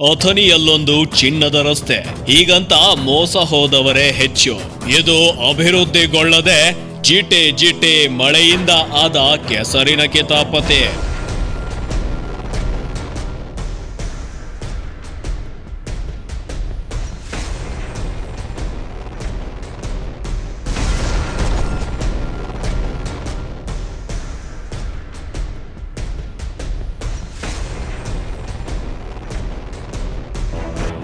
ಅಥಣಿಯಲ್ಲೊಂದು ಚಿನ್ನದ ರಸ್ತೆ. ಹೀಗಂತ ಮೋಸ ಹೋದವರೇ ಹೆಚ್ಚು. ಇದು ಅಭಿವೃದ್ಧಿಗೊಳ್ಳದೆ ಜಿಟೆ ಜಿಟೆ ಮಳೆಯಿಂದ ಆದ ಕೆಸರಿನ ಕಿತಾಪತೆ.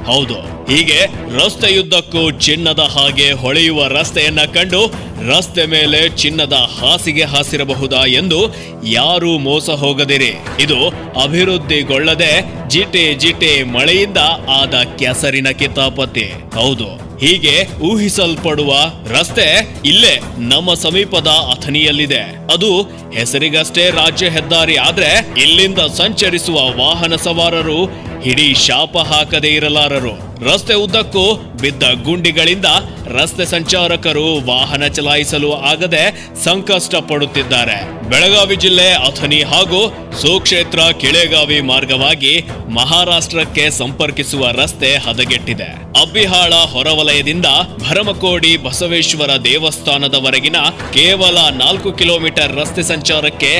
ಹೌದು. ಹೀಗೆ ರಸ್ತೆಯುದ್ದಕ್ಕೂ ಚಿನ್ನದ ಹಾಗೆ ಹೊಳೆಯುವ ರಸ್ತೆಯನ್ನ ಕಂಡು ರಸ್ತೆ ಮೇಲೆ ಚಿನ್ನದ ಹಾಸಿಗೆ ಹಾಸಿರಬಹುದಾ ಎಂದು ಯಾರೂ ಮೋಸ ಹೋಗದಿರಿ. ಇದು ಅಭಿವೃದ್ಧಿಗೊಳ್ಳದೆ ಜಿಟೆ ಜಿಟೆ ಮಳೆಯಿಂದ ಆದ ಕೆಸರಿನ ಕಿತಾಪತಿ. ಹೌದು. ಹೀಗೆ ಊಹಿಸಲ್ಪಡುವ ರಸ್ತೆ ಇಲ್ಲೇ ನಮ್ಮ ಸಮೀಪದ ಅಥಣಿಯಲ್ಲಿದೆ. ಅದು ಹೆಸರಿಗಷ್ಟೇ ರಾಜ್ಯ ಹೆದ್ದಾರಿ, ಆದ್ರೆ ಇಲ್ಲಿಂದ ಸಂಚರಿಸುವ ವಾಹನ ಸವಾರರು ಹಿಡೀ ಶಾಪ ಹಾಕದೇ ಇರಲಾರರು. ರಸ್ತೆ ಉದ್ದಕ್ಕೂ ಬಿದ್ದ ಗುಂಡಿಗಳಿಂದ ರಸ್ತೆ ಸಂಚಾರಕರು ವಾಹನ ಚಲಾಯಿಸಲು ಆಗದೆ ಸಂಕಷ್ಟ ಪಡುತ್ತಿದ್ದಾರೆ ಬೆಳಗಾವಿ ಜಿಲ್ಲೆ ಅಥಣಿ ಹಾಗೂ ಸುಕ್ಷೇತ್ರ ಕಿಳೆಗಾವಿ ಮಾರ್ಗವಾಗಿ ಮಹಾರಾಷ್ಟ್ರಕ್ಕೆ ಸಂಪರ್ಕಿಸುವ ರಸ್ತೆ ಹದಗೆಟ್ಟಿದೆ. ಅಬ್ಬಿಹಾಳ ಹೊರವಲಯದಿಂದ ಭರಮಕೋಡಿ ಬಸವೇಶ್ವರ ದೇವಸ್ಥಾನದವರೆಗಿನ ಕೇವಲ ನಾಲ್ಕು ಕಿಲೋಮೀಟರ್ ರಸ್ತೆ ಸಂಚಾರಕ್ಕೆ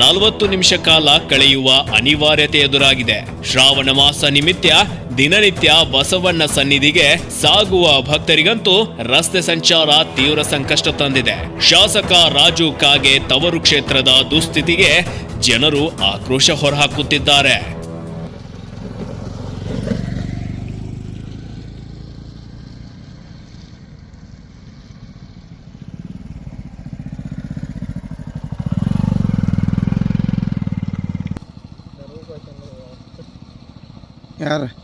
ನಲವತ್ತು ನಿಮಿಷ ಕಾಲ ಕಳೆಯುವ ಅನಿವಾರ್ಯತೆ ಎದುರಾಗಿದೆ. ಶ್ರಾವಣ ಮಾಸ ನಿಮಿತ್ತ ದಿನನಿತ್ಯ ಬಸವಣ್ಣ ಸನ್ನಿಧಿಗೆ ಸಾಗುವ ಭಕ್ತರಿಗಂತೂ ರಸ್ತೆ ಸಂಚಾರ ತೀವ್ರ ಸಂಕಷ್ಟ ತಂದಿದೆ. ಶಾಸಕ ರಾಜು ಕಾಗೆ ತವರು ಕ್ಷೇತ್ರದ ದುಸ್ಥಿತಿಗೆ ಜನರು ಆಕ್ರೋಶ ಹೊರಹಾಕುತ್ತಿದ್ದಾರೆ. ಯಾರು?